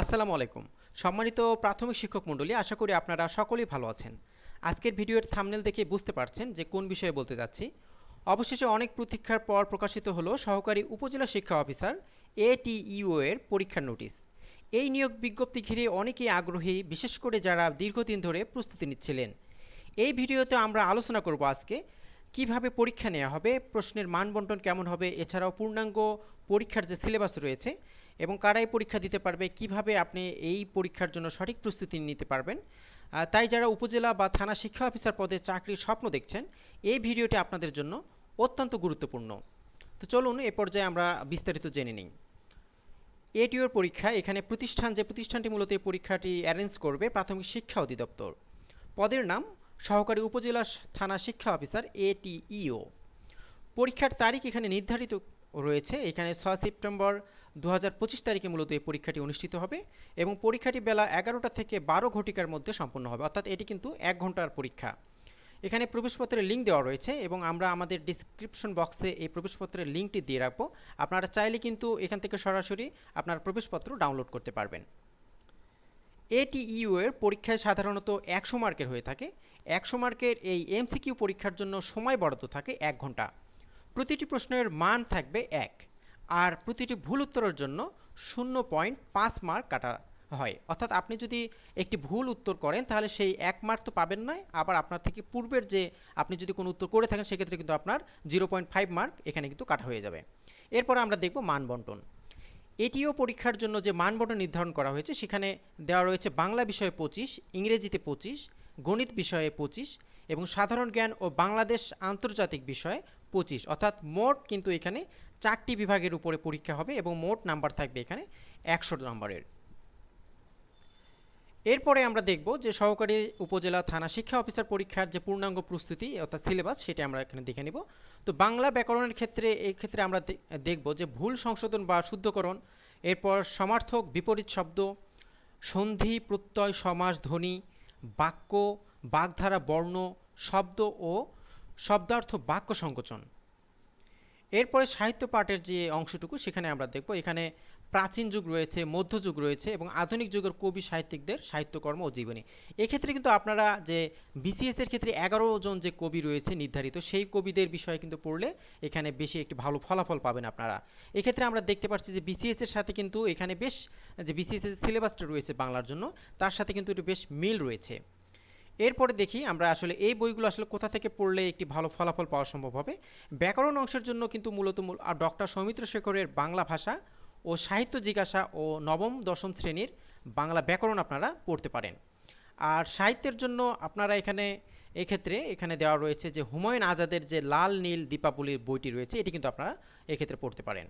আসসালামু আলাইকুম। সম্মানিত প্রাথমিক শিক্ষক মণ্ডলী, আশা করি আপনারা সকলেই ভালো আছেন। আজকের ভিডিওর থামনেল দেখে বুঝতে পারছেন যে কোন বিষয়ে বলতে যাচ্ছি। অবশেষে অনেক প্রতীক্ষার পর প্রকাশিত হলো সহকারী উপজেলা শিক্ষা অফিসার এটিইউ এর পরীক্ষার নোটিশ। এই নিয়োগ বিজ্ঞপ্তি ঘিরে অনেকেই আগ্রহী, বিশেষ করে যারা দীর্ঘদিন ধরে প্রস্তুতি নিচ্ছিলেন। এই ভিডিওতে আমরা আলোচনা করব আজকে, কীভাবে পরীক্ষা নেওয়া হবে, প্রশ্নের মান বন্টন কেমন হবে, এছাড়াও পূর্ণাঙ্গ পরীক্ষার যে সিলেবাস রয়েছে এবং কারাই পরীক্ষা দিতে পারবে, কীভাবে আপনি এই পরীক্ষার জন্য সঠিক প্রস্তুতি নিতে পারবেন তাই যারা উপজেলা বা থানা শিক্ষা অফিসার পদে চাকরির স্বপ্ন দেখছেন, এই ভিডিওটি আপনাদের জন্য অত্যন্ত গুরুত্বপূর্ণ। তো চলুন এ পর্যায়ে আমরা বিস্তারিত জেনে নিই। এটিওর পরীক্ষা, এখানে প্রতিষ্ঠান, যে প্রতিষ্ঠানটি মূলত এই পরীক্ষাটি অ্যারেঞ্জ করবে, প্রাথমিক শিক্ষা অধিদপ্তর। পদের নাম, সহকারী উপজেলা থানা শিক্ষা অফিসার এটিইও। পরীক্ষার তারিখ এখানে নির্ধারিত রয়েছে, এখানে ছয় সেপ্টেম্বর দু হাজার পঁচিশ তারিখে মূলত এই পরীক্ষাটি অনুষ্ঠিত হবে এবং পরীক্ষাটি বেলা এগারোটা থেকে বারো ঘটিকার মধ্যে সম্পন্ন হবে। অর্থাৎ এটি কিন্তু এক ঘণ্টার পরীক্ষা। এখানে প্রবেশপত্রের লিঙ্ক দেওয়া রয়েছে এবং আমরা আমাদের ডিসক্রিপশন বক্সে এই প্রবেশপত্রের লিঙ্কটি দিয়ে রাখব। আপনারা চাইলে কিন্তু এখান থেকে সরাসরি আপনার প্রবেশপত্র ডাউনলোড করতে পারবেন। এটিইউ এর পরীক্ষায় সাধারণত একশো মার্কের হয়ে থাকে। একশো মার্কের এই এমসিকিউ পরীক্ষার জন্য সময় বরাদ্দ থাকে এক ঘণ্টা প্রতিটি প্রশ্নের মান থাকবে এক। আর প্রতিটি ভুল উত্তরের জন্য শূন্য পয়েন্ট পাঁচ মার্ক কাটা হয়। অর্থাৎ আপনি যদি একটি ভুল উত্তর করেন, তাহলে সেই এক মার্ক তো পাবেন নয় আবার আপনার থেকে পূর্বের যে আপনি যদি কোনো উত্তর করে থাকেন, সেক্ষেত্রে কিন্তু আপনার জিরো পয়েন্ট ফাইভ মার্ক এখানে কিন্তু কাটা হয়ে যাবে। এরপর আমরা দেখব মান বন্টন। এটিও পরীক্ষার জন্য যে মানবন্টন নির্ধারণ করা হয়েছে, সেখানে দেওয়া রয়েছে বাংলা বিষয়ে পঁচিশ, ইংরেজিতে পঁচিশ, গণিত বিষয়ে পঁচিশ এবং সাধারণ জ্ঞান ও বাংলাদেশ আন্তর্জাতিক বিষয়ে পঁচিশ। অর্থাৎ মোট কিন্তু এখানে চারটি বিভাগের উপরে পরীক্ষা হবে এবং মোট নাম্বার থাকবে এখানে একশো নম্বরের। এরপরে আমরা দেখব যে সহকারী উপজেলা থানা শিক্ষা অফিসার পরীক্ষার যে পূর্ণাঙ্গ প্রস্তুতি অর্থাৎ সিলেবাস সেটা আমরা এখানে দেখে নিব। তো বাংলা ব্যাকরণের ক্ষেত্রে, এই ক্ষেত্রে আমরা দেখব যে ভুল সংশোধন বা শুদ্ধকরণ, এরপর সমার্থক বিপরীত শব্দ, সন্ধি, প্রত্যয়, সমাস, ধ্বনি, বাক্য, বাগধারা, বর্ণ, শব্দ ও শব্দার্থ বাক্য সংকোচন। এরপরে সাহিত্য পাঠের যে অংশটুকু সেখানে আমরা দেখব। এখানে প্রাচীন যুগ রয়েছে মধ্যযুগ রয়েছে এবং আধুনিক যুগের কবি সাহিত্যিকদের সাহিত্যকর্ম ও জীবনী। এক্ষেত্রে কিন্তু আপনারা যে বিসিএস এর ক্ষেত্রে এগারো জন যে কবি রয়েছে নির্ধারিত, সেই কবিদের বিষয়ে কিন্তু পড়লে এখানে বেশি একটি ভালো ফলাফল পাবেন আপনারা। এক্ষেত্রে আমরা দেখতে পাচ্ছি যে বিসিএস এর সাথে কিন্তু এখানে বেশ যে বিসিএস এর সিলেবাসটা রয়েছে বাংলার জন্য, তার সাথে কিন্তু একটু বেশ মিল রয়েছে। এরপরে দেখি আমরা আসলে এই বইগুলো আসলে কোথা থেকে পড়লে একটি ভালো ফলাফল পাওয়া সম্ভব হবে। ব্যাকরণ অংশের জন্য কিন্তু মূলত মূল আর ডক্টর সৌমিত্র শেখরের বাংলা ভাষা ও সাহিত্য জিজ্ঞাসা ও নবম, দশম শ্রেণির বাংলা ব্যাকরণ আপনারা পড়তে পারেন। আর সাহিত্যের জন্য আপনারা এখানে, এক্ষেত্রে এখানে দেওয়া রয়েছে যে হুমায়ুন আজাদের যে লাল নীল দীপাবলির বইটি রয়েছে, এটি কিন্তু আপনারা এক্ষেত্রে পড়তে পারেন।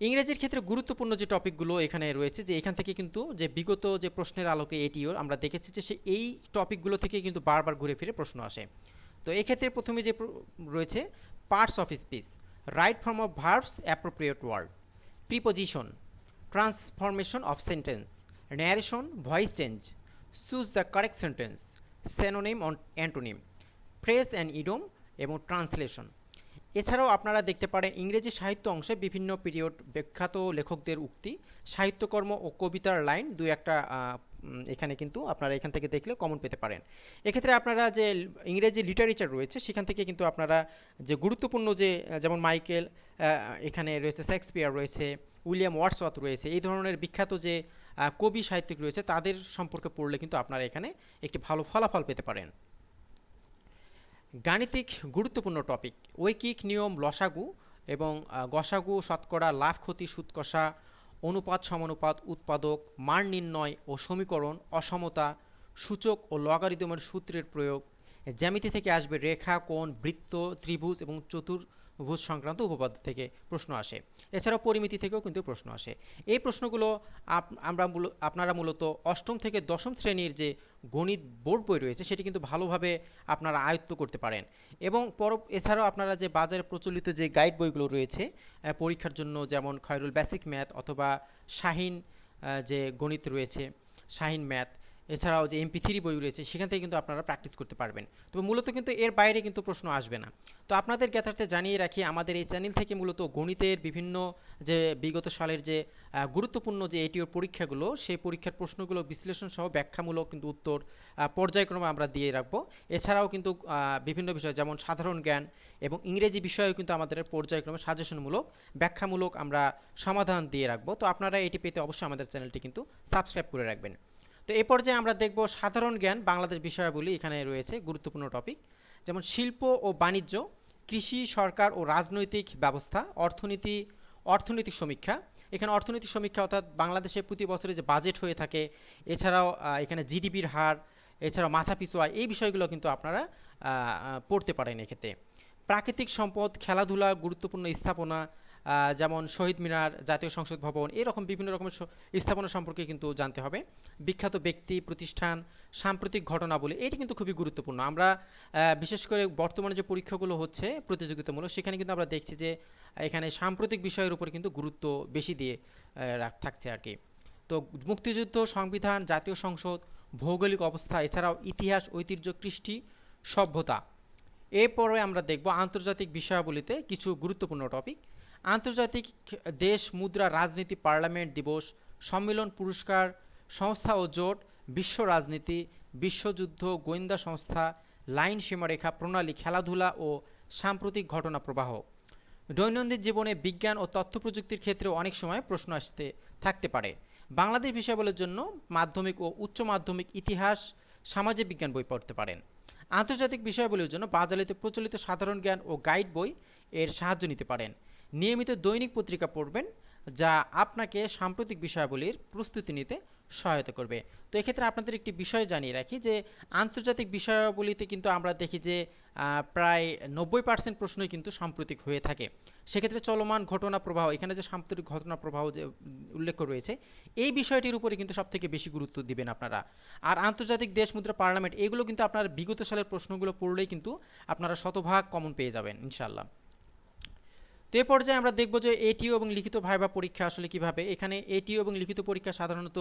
ইংরেজির ক্ষেত্রে গুরুত্বপূর্ণ যে টপিকগুলো এখানে রয়েছে, যে এখান থেকে কিন্তু যে বিগত যে প্রশ্নের আলোকে এটিও আমরা দেখেছি যে সে এই টপিকগুলো থেকে কিন্তু বারবার ঘুরে ফিরে প্রশ্ন আসে। তো এক্ষেত্রে প্রথমে যে রয়েছে parts of speech right form of verbs appropriate word preposition transformation of sentence narration voice change choose the correct sentence synonym on antonym phrase and idiom এবং ট্রান্সলেশন এছাড়াও আপনারা দেখতে পারেন ইংরেজি সাহিত্য অংশে বিভিন্ন পিরিয়ড বিখ্যাত লেখকদের উক্তি, সাহিত্যকর্ম ও কবিতার লাইন দু একটা এখানে কিন্তু আপনারা এখান থেকে দেখলে কমন পেতে পারেন। এক্ষেত্রে আপনারা যে ইংরেজি লিটারেচার রয়েছে, সেখান থেকে কিন্তু আপনারা যে গুরুত্বপূর্ণ যে, যেমন মাইকেল এখানে রয়েছে শেক্সপিয়ার রয়েছে, উইলিয়াম ওয়াটসওয়াথ রয়েছে, এই ধরনের বিখ্যাত যে কবি সাহিত্যিক রয়েছে, তাদের সম্পর্কে পড়লে কিন্তু আপনারা এখানে একটি ভালো ফলাফল পেতে পারেন। গাণিতিক গুরুত্বপূর্ণ টপিক ঐকিক নিয়ম লসাগু এবং গসাগু, শতকরা লাভ ক্ষতি সুৎকষা অনুপাত, সমানুপাত, উৎপাদক, মান নির্ণয় ও সমীকরণ, অসমতা, সূচক ও লগারিদমের সূত্রের প্রয়োগ। জ্যামিতি থেকে আসবে রেখা, কোণ, বৃত্ত, ত্রিভুজ এবং চতুর্ভুজ সংক্রান্ত উপপাদ্য থেকে প্রশ্ন আসে। এছাড়াও পরিমিতি থেকেও কিন্তু প্রশ্ন আসে। এই প্রশ্নগুলো আমরা আপনারা মূলত অষ্টম থেকে দশম শ্রেণির যে গণিত বোর্ড বই রয়েছে, সেটি কিন্তু ভালোভাবে আপনারা আয়ত্ত করতে পারেন। এবং পর এছাড়াও আপনারা যে বাজারে প্রচলিত যে গাইড বইগুলো রয়েছে পরীক্ষার জন্য যেমন খয়রুল বেসিক ম্যাথ অথবা শাহিন যে গণিত রয়েছে, শাহিন ম্যাথ এছাড়াও যে এমপি থ্রি বই রয়েছে, সেখান থেকে কিন্তু আপনারা প্র্যাকটিস করতে পারবেন। তবে মূলত কিন্তু এর বাইরে কিন্তু প্রশ্ন আসবে না। তো আপনাদের জ্ঞাতার্থে জানিয়ে রাখি, আমাদের এই চ্যানেল থেকে মূলত গণিতের বিভিন্ন যে বিগত সালের যে গুরুত্বপূর্ণ যে এটিও পরীক্ষাগুলো, সেই পরীক্ষার প্রশ্নগুলো বিশ্লেষণ সহ ব্যাখ্যামূলক কিন্তু উত্তর পর্যায়ক্রমে আমরা দিয়ে রাখব। এছাড়াও কিন্তু বিভিন্ন বিষয় যেমন সাধারণ জ্ঞান এবং ইংরেজি বিষয়েও কিন্তু আমাদের পর্যায়ক্রমে সাজেশনমূলক ব্যাখ্যামূলক আমরা সমাধান দিয়ে রাখব। তো আপনারা এটি পেতে অবশ্যই আমাদের চ্যানেলটি কিন্তু সাবস্ক্রাইব করে রাখবেন। তো এ পর্যায়ে আমরা দেখব সাধারণ জ্ঞান বাংলাদেশ বিষয়াবলী এখানে রয়েছে গুরুত্বপূর্ণ টপিক যেমন শিল্প ও বাণিজ্য, কৃষি, সরকার ও রাজনৈতিক ব্যবস্থা, অর্থনীতি, অর্থনৈতিক সমীক্ষা। এখানে অর্থনৈতিক সমীক্ষা অর্থাৎ বাংলাদেশে প্রতি বছরে যে বাজেট হয়ে থাকে, এছাড়াও এখানে জিডিপির হার, এছাড়াও মাথা পিছু আয়, এই বিষয়গুলো কিন্তু আপনারা পড়তে পারেন এক্ষেত্রে। প্রাকৃতিক সম্পদ, খেলাধুলা, গুরুত্বপূর্ণ স্থাপনা যেমন শহীদ মিনার, জাতীয় সংসদ ভবন, এরকম বিভিন্ন রকমের স্থাপনা সম্পর্কে কিন্তু জানতে হবে। বিখ্যাত ব্যক্তি, প্রতিষ্ঠান, সাম্প্রতিক ঘটনাবলী এটি কিন্তু খুবই গুরুত্বপূর্ণ। আমরা বিশেষ করে বর্তমানে যে পরীক্ষাগুলো হচ্ছে প্রতিযোগিতামূলক, সেখানে কিন্তু আমরা দেখছি যে, এখানে সাম্প্রতিক বিষয়ের উপর কিন্তু গুরুত্ব বেশি দিয়ে থাকছে আর কি। তো মুক্তিযুদ্ধ, সংবিধান, জাতীয় সংসদ, ভৌগোলিক অবস্থা, এছাড়াও ইতিহাস, ঐতিহ্য, কৃষ্টি, সভ্যতা। এরপরে আমরা দেখব আন্তর্জাতিক বিষয়াবলিতে কিছু গুরুত্বপূর্ণ টপিক আন্তর্জাতিক দেশ, মুদ্রা, রাজনীতি, পার্লামেন্ট দিবস, সম্মেলন, পুরস্কার, সংস্থা ও জোট, বিশ্ব রাজনীতি, বিশ্বযুদ্ধ, গোয়েন্দা সংস্থা, লাইন সীমারেখা প্রণালী, খেলাধুলা ও সাম্প্রতিক ঘটনা প্রবাহ। দৈনন্দিন জীবনে বিজ্ঞান ও তথ্য প্রযুক্তির ক্ষেত্রে অনেক সময় প্রশ্ন আসতে থাকতে পারে। বাংলাদেশ বিষয়গুলোর জন্য মাধ্যমিক ও উচ্চ মাধ্যমিক ইতিহাস সামাজিক বিজ্ঞান বই পড়তে পারেন। আন্তর্জাতিক বিষয়গুলির জন্য বাজালিতে প্রচলিত সাধারণ জ্ঞান ও গাইড বই এর সাহায্য নিতে পারেন। নিয়মিত দৈনিক পত্রিকা পড়বেন, যা আপনাকে সাম্প্রতিক বিষয়াবলীর প্রস্তুতি নিতে সহায়তা করবে। তো এক্ষেত্রে আপনাদের একটি বিষয় জানিয়ে রাখি যে, আন্তর্জাতিক বিষয়াবলীতে কিন্তু আমরা দেখি যে প্রায় নব্বই পার্সেন্ট প্রশ্নই কিন্তু সাম্প্রতিক হয়ে থাকে। সেক্ষেত্রে চলমান ঘটনা প্রবাহ, এখানে যে সাম্প্রতিক ঘটনা প্রবাহ যে উল্লেখ রয়েছে, এই বিষয়টির উপরে কিন্তু সবথেকে বেশি গুরুত্ব দিবেন আপনারা। আর আন্তর্জাতিক দেশ মুদ্রা পার্লামেন্ট, এগুলো কিন্তু আপনার বিগত সালের প্রশ্নগুলো পড়লেই কিন্তু আপনারা শতভাগ কমন পেয়ে যাবেন ইনশাল্লাহ তো এ পর্যায়ে আমরা দেখব যে এটিও এবং লিখিত ভাইবা পরীক্ষা আসলে কীভাবে। এখানে এটিও এবং লিখিত পরীক্ষা সাধারণত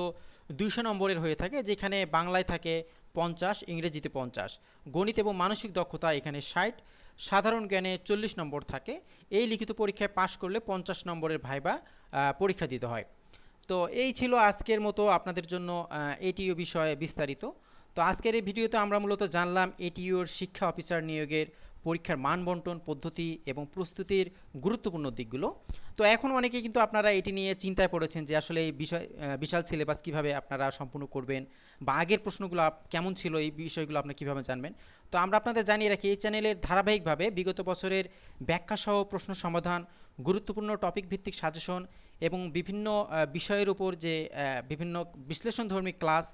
দুইশো নম্বরের হয়ে থাকে, যেখানে বাংলায় থাকে পঞ্চাশ, ইংরেজিতে পঞ্চাশ। গণিত এবং মানসিক দক্ষতা এখানে ষাট, সাধারণ জ্ঞানে চল্লিশ নম্বর থাকে। এই লিখিত পরীক্ষায় পাশ করলে পঞ্চাশ নম্বরের ভাইবা পরীক্ষা দিতে হয়। তো এই ছিল আজকের মতো আপনাদের জন্য এটিও বিষয়ে বিস্তারিত। তো আজকের এই ভিডিওতে আমরা মূলত জানলাম এটিওর শিক্ষা অফিসার নিয়োগের পরীক্ষার মান বন্টন, পদ্ধতি এবং প্রস্তুতির গুরুত্বপূর্ণ দিকগুলো। তো এখন অনেকেই কিন্তু আপনারা এটি নিয়ে চিন্তায় পড়েছেন যে আসলে এই বিষয় বিশাল সিলেবাস কীভাবে আপনারা সম্পূর্ণ করবেন বা আগের প্রশ্নগুলো কেমন ছিল এই বিষয়গুলো আপনি কীভাবে জানবেন। তো আমরা আপনাদের জানিয়ে রাখি, এই চ্যানেলের ধারাবাহিকভাবে বিগত বছরের ব্যাখ্যাসহ প্রশ্ন সমাধান, গুরুত্বপূর্ণ টপিক ভিত্তিক সাজেশন এবং বিভিন্ন বিষয়ের উপর যে বিভিন্ন বিশ্লেষণধর্মী ক্লাস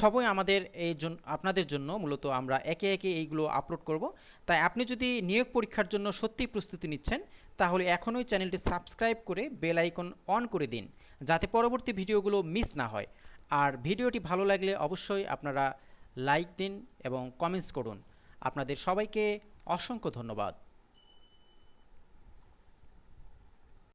সবই আমাদের এই জন্য আপনাদের জন্য মূলত আমরা একে একে এইগুলো আপলোড করব। তাই আপনি যদি নিয়োগ পরীক্ষার জন্য সত্যিই প্রস্তুতি নিচ্ছেন, তাহলে এখনই চ্যানেলটি সাবস্ক্রাইব করে বেল আইকন অন করে দিন, যাতে পরবর্তী ভিডিওগুলো মিস না হয়। আর ভিডিওটি ভালো লাগলে অবশ্যই আপনারা লাইক দিন এবং কমেন্টস করুন। আপনাদের সবাইকে অসংখ্য ধন্যবাদ।